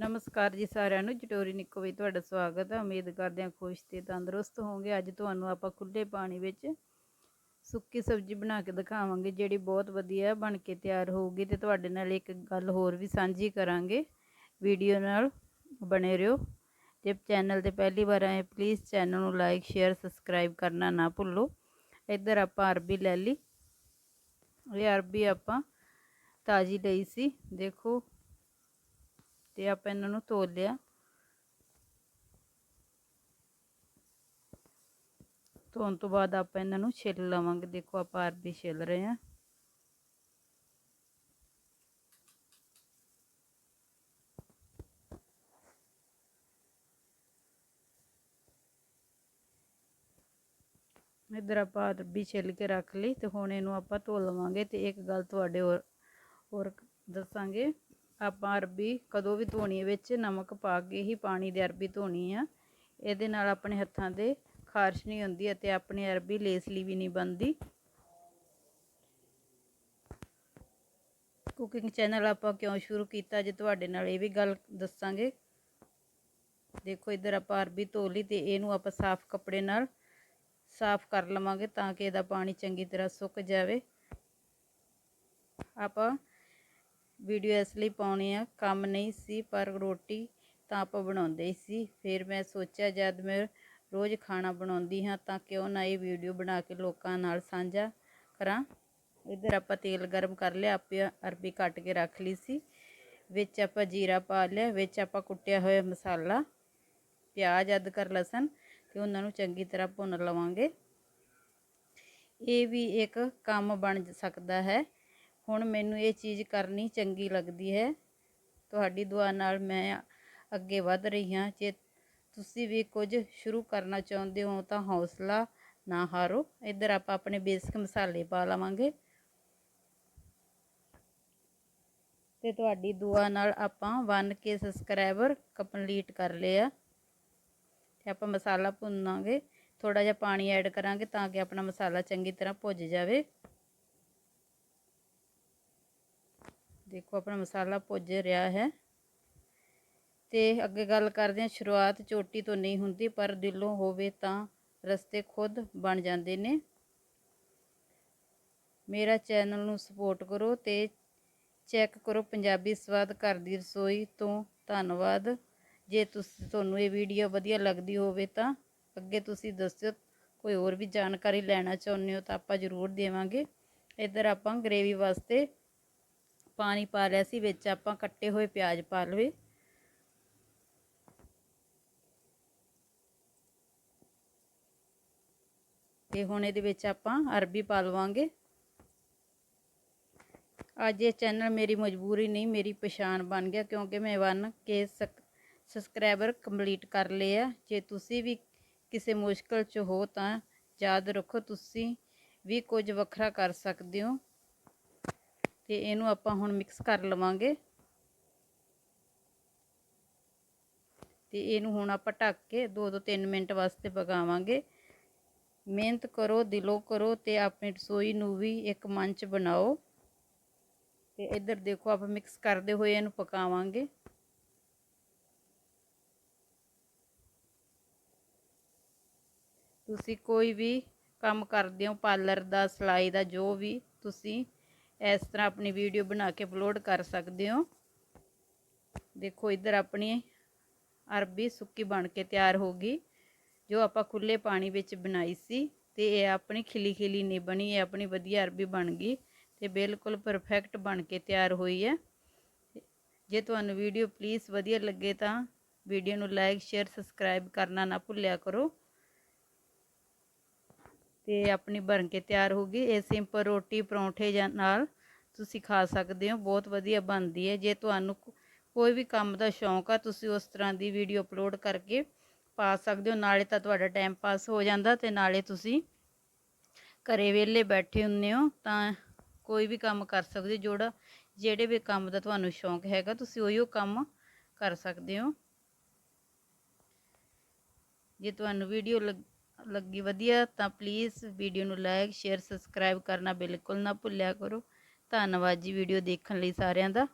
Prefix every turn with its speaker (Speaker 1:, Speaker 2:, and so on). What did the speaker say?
Speaker 1: ਨਮਸਕਾਰ ਜੀ ਸਾਰਿਆਂ ਨੂੰ, ਜਟੋਰੀ ਨਿੱਕੋ ਵਿੱਚ ਤੁਹਾਡਾ ਸਵਾਗਤ ਹੈ। ਉਮੀਦ ਕਰਦੇ ਹਾਂ ਖੁਸ਼ ਤੇ ਤੰਦਰੁਸਤ ਹੋਵੋਗੇ। ਅੱਜ ਤੁਹਾਨੂੰ ਆਪਾਂ ਖੁੱਲੇ ਪਾਣੀ ਵਿੱਚ ਸੁੱਕੀ ਸਬਜ਼ੀ ਬਣਾ ਕੇ ਦਿਖਾਵਾਂਗੇ, ਜਿਹੜੀ ਬਹੁਤ ਵਧੀਆ ਬਣ ਕੇ ਤਿਆਰ ਹੋਊਗੀ ਤੇ ਤੁਹਾਡੇ ਨਾਲ ਇੱਕ ਗੱਲ ਹੋਰ ਵੀ ਸਾਂਝੀ ਕਰਾਂਗੇ। ਵੀਡੀਓ ਨਾਲ ਬਣੇ ਰਹੋ। ਜੇ ਚੈਨਲ ਤੇ ਪਹਿਲੀ ਵਾਰ ਆਏ ਪਲੀਜ਼ ਚੈਨਲ ਨੂੰ ਲਾਈਕ ਸ਼ੇਅਰ ਸਬਸਕ੍ਰਾਈਬ ਕਰਨਾ ਨਾ ਭੁੱਲੋ। ਇੱਧਰ ਆਪਾਂ ਅਰਬੀ ਲੈ ਲਈ। ਇਹ ਅਰਬੀ ਆਪਾਂ ਤਾਜ਼ੀ ਲਈ ਸੀ। ਦੇਖੋ ਤੇ ਆਪਾਂ ਇਹਨਾਂ ਨੂੰ ਤੋਲ ਲਿਆ। ਧੋਣ ਤੋਂ ਬਾਅਦ ਆਪਾਂ ਇਹਨਾਂ ਨੂੰ ਛਿੱਲ ਲਵਾਂਗੇ। ਦੇਖੋ ਆਪਾਂ ਅਰਬੀ ਛਿੱਲ ਰਹੇ ਹਾਂ। ਇਧਰ ਆਪਾਂ ਅਰਬੀ ਛਿੱਲ ਕੇ ਰੱਖ ਲਈ ਤੇ ਹੁਣ ਇਹਨੂੰ ਆਪਾਂ ਧੋ ਲਵਾਂਗੇ ਤੇ ਇੱਕ ਗੱਲ ਤੁਹਾਡੇ ਹੋਰ ਹੋਰ ਦੱਸਾਂਗੇ। ਆਪਾਂ ਅਰਬੀ ਕਦੋਂ ਵੀ ਧੋਣੀ ਵਿੱਚ ਨਮਕ ਪਾ ਕੇ ਹੀ ਪਾਣੀ ਦੇ ਅਰਬੀ ਧੋਣੀ ਆ। ਇਹਦੇ ਨਾਲ ਆਪਣੇ ਹੱਥਾਂ ਦੇ ਖਾਰਸ਼ ਨਹੀਂ ਹੁੰਦੀ ਅਤੇ ਆਪਣੀ ਅਰਬੀ ਲੇਸਲੀ ਵੀ ਨਹੀਂ ਬਣਦੀ। ਕੁਕਿੰਗ ਚੈਨਲ ਆਪਾਂ ਕਿਉਂ ਸ਼ੁਰੂ ਕੀਤਾ, ਜੇ ਤੁਹਾਡੇ ਨਾਲ ਇਹ ਵੀ ਗੱਲ ਦੱਸਾਂਗੇ। ਦੇਖੋ, ਇੱਧਰ ਆਪਾਂ ਅਰਬੀ ਧੋ ਲਈ ਤੇ ਇਹਨੂੰ ਆਪਾਂ ਸਾਫ਼ ਕੱਪੜੇ ਨਾਲ ਸਾਫ਼ ਕਰ ਲਵਾਂਗੇ ਤਾਂ ਕਿ ਇਹਦਾ ਪਾਣੀ ਚੰਗੀ ਤਰ੍ਹਾਂ ਸੁੱਕ ਜਾਵੇ। ਆਪਾਂ ਵੀਡੀਓ ਇਸ ਲਈ ਪਾਉਣੀ ਆ, ਕੰਮ ਨਹੀਂ ਸੀ ਪਰ ਰੋਟੀ ਤਾਂ ਆਪਾਂ ਬਣਾਉਂਦੇ ਸੀ। ਫਿਰ ਮੈਂ ਸੋਚਿਆ, ਜਦ ਮੈਂ ਰੋਜ਼ ਖਾਣਾ ਬਣਾਉਂਦੀ ਹਾਂ ਤਾਂ ਕਿਉਂ ਨਾ ਇਹ ਵੀਡੀਓ ਬਣਾ ਕੇ ਲੋਕਾਂ ਨਾਲ ਸਾਂਝਾ ਕਰਾਂ। ਇੱਧਰ ਆਪਾਂ ਤੇਲ ਗਰਮ ਕਰ ਲਿਆ, ਆਪੇ ਅਰਬੀ ਕੱਟ ਕੇ ਰੱਖ ਲਈ ਸੀ। ਵਿੱਚ ਆਪਾਂ ਜੀਰਾ ਪਾ ਲਿਆ, ਵਿੱਚ ਆਪਾਂ ਕੁੱਟਿਆ ਹੋਇਆ ਮਸਾਲਾ, ਪਿਆਜ਼, ਅਦਰਕ, ਲਸਣ ਤੇ ਉਹਨਾਂ ਨੂੰ ਚੰਗੀ ਤਰ੍ਹਾਂ ਭੁੰਨ ਲਵਾਂਗੇ। ਇਹ ਵੀ ਇੱਕ ਕੰਮ ਬਣ ਸਕਦਾ ਹੈ। ਹੁਣ ਮੈਨੂੰ ਇਹ ਚੀਜ਼ ਕਰਨੀ ਚੰਗੀ ਲੱਗਦੀ ਹੈ। ਤੁਹਾਡੀ ਦੁਆ ਨਾਲ ਮੈਂ ਅੱਗੇ ਵਧ ਰਹੀ ਹਾਂ। ਜੇ ਤੁਸੀਂ ਵੀ ਕੁਝ ਸ਼ੁਰੂ ਕਰਨਾ ਚਾਹੁੰਦੇ ਹੋ ਤਾਂ ਹੌਸਲਾ ਨਾ ਹਾਰੋ। ਇੱਧਰ ਆਪਾਂ ਆਪਣੇ ਬੇਸਿਕ ਮਸਾਲੇ ਪਾ ਲਵਾਂਗੇ। ਤੇ ਤੁਹਾਡੀ ਦੁਆ ਨਾਲ ਆਪਾਂ 1k ਸਬਸਕ੍ਰਾਈਬਰ ਕੰਪਲੀਟ ਕਰ ਲਿਆ। ਤੇ ਆਪਾਂ ਮਸਾਲਾ ਭੁੰਨਾਂਗੇ। ਥੋੜਾ ਜਿਹਾ ਪਾਣੀ ਐਡ ਕਰਾਂਗੇ ਤਾਂ ਕਿ ਆਪਣਾ ਮਸਾਲਾ ਚੰਗੀ ਤਰ੍ਹਾਂ ਭੁੱਜ ਜਾਵੇ। ਦੇਖੋ ਆਪਣਾ ਮਸਾਲਾ ਭੁੱਜ ਰਿਹਾ ਹੈ। ਤੇ ਅੱਗੇ ਗੱਲ ਕਰਦੇ ਹਾਂ, ਸ਼ੁਰੂਆਤ ਚੋਟੀ ਤੋਂ ਨਹੀਂ ਹੁੰਦੀ, ਪਰ ਦਿਲੋਂ ਹੋਵੇ ਤਾਂ ਰਸਤੇ ਖੁਦ ਬਣ ਜਾਂਦੇ ਨੇ। ਮੇਰਾ ਚੈਨਲ ਨੂੰ ਸਪੋਰਟ ਕਰੋ ਤੇ ਚੈੱਕ ਕਰੋ ਪੰਜਾਬੀ ਸਵਾਦ ਘਰ ਦੀ ਰਸੋਈ ਤੋਂ। ਧੰਨਵਾਦ। ਜੇ ਤੁਸੀਂ, ਤੁਹਾਨੂੰ ਇਹ ਵੀਡੀਓ ਵਧੀਆ ਲੱਗਦੀ ਹੋਵੇ ਤਾਂ ਅੱਗੇ ਤੁਸੀਂ ਦੱਸਿਓ। ਕੋਈ ਹੋਰ ਵੀ ਜਾਣਕਾਰੀ ਲੈਣਾ ਚਾਹੁੰਦੇ ਹੋ ਤਾਂ ਆਪਾਂ ਜ਼ਰੂਰ ਦੇਵਾਂਗੇ। ਇੱਧਰ ਆਪਾਂ ਗ੍ਰੇਵੀ ਵਾਸਤੇ ਪਾਣੀ ਪਾ ਲਿਆ ਸੀ, ਵਿੱਚ ਆਪਾਂ ਕੱਟੇ ਹੋਏ ਪਿਆਜ਼ ਪਾ ਲਵੇ ਤੇ ਹੁਣ ਇਹਦੇ ਵਿੱਚ ਆਪਾਂ ਅਰਬੀ ਪਾ ਲਵਾਂਗੇ। ਅੱਜ ਇਹ ਚੈਨਲ ਮੇਰੀ ਮਜਬੂਰੀ ਨਹੀਂ, ਮੇਰੀ ਪਛਾਣ ਬਣ ਗਿਆ, ਕਿਉਂਕਿ ਮੈਂ ਵਨ ਕੇ ਸਬਸਕ੍ਰਾਈਬਰ ਕੰਪਲੀਟ ਕਰ ਲਏ ਆ। ਜੇ ਤੁਸੀਂ ਵੀ ਕਿਸੇ ਮੁਸ਼ਕਲ 'ਚ ਹੋ ਤਾਂ ਯਾਦ ਰੱਖੋ, ਤੁਸੀਂ ਵੀ ਕੁਝ ਵੱਖਰਾ ਕਰ ਸਕਦੇ ਹੋ। ਤੇ ਇਹਨੂੰ ਆਪਾਂ ਹੁਣ ਮਿਕਸ ਕਰ ਲਵਾਂਗੇ। ਤੇ ਇਹਨੂੰ ਹੁਣ ਆਪਾਂ ਢੱਕ ਕੇ 2 ਤੋਂ 3 ਮਿੰਟ ਵਾਸਤੇ ਪਕਾਵਾਂਗੇ। ਮਿਹਨਤ ਕਰੋ, ਦਿਲੋਂ ਕਰੋ ਤੇ ਆਪਣੀ ਰਸੋਈ ਨੂੰ ਵੀ ਇੱਕ ਮੰਚ ਬਣਾਓ। ਤੇ ਇੱਧਰ ਦੇਖੋ ਆਪਾਂ ਮਿਕਸ ਕਰਦੇ ਹੋਏ ਇਹਨੂੰ ਪਕਾਵਾਂਗੇ। ਤੁਸੀਂ ਕੋਈ ਵੀ ਕੰਮ ਕਰਦੇ ਹੋ, ਪਾਰਲਰ ਦਾ, ਸਿਲਾਈ ਦਾ, ਜੋ ਵੀ ਤੁਸੀਂ ਇਸ ਤਰ੍ਹਾਂ ਆਪਣੀ ਵੀਡੀਓ ਬਣਾ ਕੇ ਅਪਲੋਡ ਕਰ ਸਕਦੇ ਹੋ। ਦੇਖੋ ਇੱਧਰ ਆਪਣੀ ਅਰਬੀ ਸੁੱਕੀ ਬਣ ਕੇ ਤਿਆਰ ਹੋ ਗਈ, ਜੋ ਆਪਾਂ ਖੁੱਲੇ ਪਾਣੀ ਵਿੱਚ ਬਣਾਈ ਸੀ ਤੇ ਇਹ ਆਪਣੀ ਖਿਲੀ ਖਿਲੀ ਨਹੀਂ ਬਣੀ, ਇਹ ਆਪਣੀ ਵਧੀਆ ਅਰਬੀ ਬਣ ਗਈ ਤੇ ਬਿਲਕੁਲ ਪਰਫੈਕਟ ਬਣ ਕੇ ਤਿਆਰ ਹੋਈ ਹੈ। ਜੇ ਤੁਹਾਨੂੰ ਵੀਡੀਓ ਪਲੀਜ਼ ਵਧੀਆ ਲੱਗੇ ਤਾਂ ਵੀਡੀਓ ਨੂੰ ਲਾਈਕ ਸ਼ੇਅਰ ਸਬਸਕ੍ਰਾਈਬ ਕਰਨਾ ਨਾ ਭੁੱਲਿਆ ਕਰੋ। ਤੇ ਆਪਣੀ ਬਣ ਕੇ ਤਿਆਰ ਹੋ ਗਈ। ਇਹ ਸਿੰਪਲ ਰੋਟੀ ਪਰੌਂਠੇ ਜਾਂ ਨਾਲ ਤੁਸੀਂ ਖਾ ਸਕਦੇ ਹੋ। ਬਹੁਤ ਵਧੀਆ ਬਣਦੀ ਹੈ। ਜੇ ਤੁਹਾਨੂੰ ਕੋਈ ਵੀ ਕੰਮ ਦਾ ਸ਼ੌਂਕ ਆ, ਤੁਸੀਂ ਉਸ ਤਰ੍ਹਾਂ ਦੀ ਵੀਡੀਓ ਅਪਲੋਡ ਕਰਕੇ ਪਾ ਸਕਦੇ ਹੋ। ਨਾਲੇ ਤਾਂ ਤੁਹਾਡਾ ਟਾਈਮ ਪਾਸ ਹੋ ਜਾਂਦਾ ਤੇ ਨਾਲੇ ਤੁਸੀਂ ਘਰੇ ਵਿਹਲੇ ਬੈਠੇ ਹੁੰਨੇ ਹੋ ਤਾਂ ਕੋਈ ਵੀ ਕੰਮ ਕਰ ਸਕਦੇ ਹੋ। ਜਿਹੜਾ ਜਿਹੜੇ ਵੀ ਕੰਮ ਦਾ ਤੁਹਾਨੂੰ ਸ਼ੌਂਕ ਹੈਗਾ, ਤੁਸੀਂ ਉਹੀਓ ਕੰਮ ਕਰ ਸਕਦੇ ਹੋ। ਜੇ ਤੁਹਾਨੂੰ ਵੀਡੀਓ ਲੱਗੀ ਵਧੀਆ, ਤਾਂ ਪਲੀਜ਼ ਵੀਡੀਓ ਨੂੰ ਲਾਈਕ ਸ਼ੇਅਰ ਸਬਸਕ੍ਰਾਈਬ ਕਰਨਾ ਬਿਲਕੁਲ ਨਾ ਭੁੱਲਿਆ ਕਰੋ। ਧੰਨਵਾਦ ਜੀ ਵੀਡੀਓ ਦੇਖਣ ਲਈ ਸਾਰਿਆਂ ਦਾ।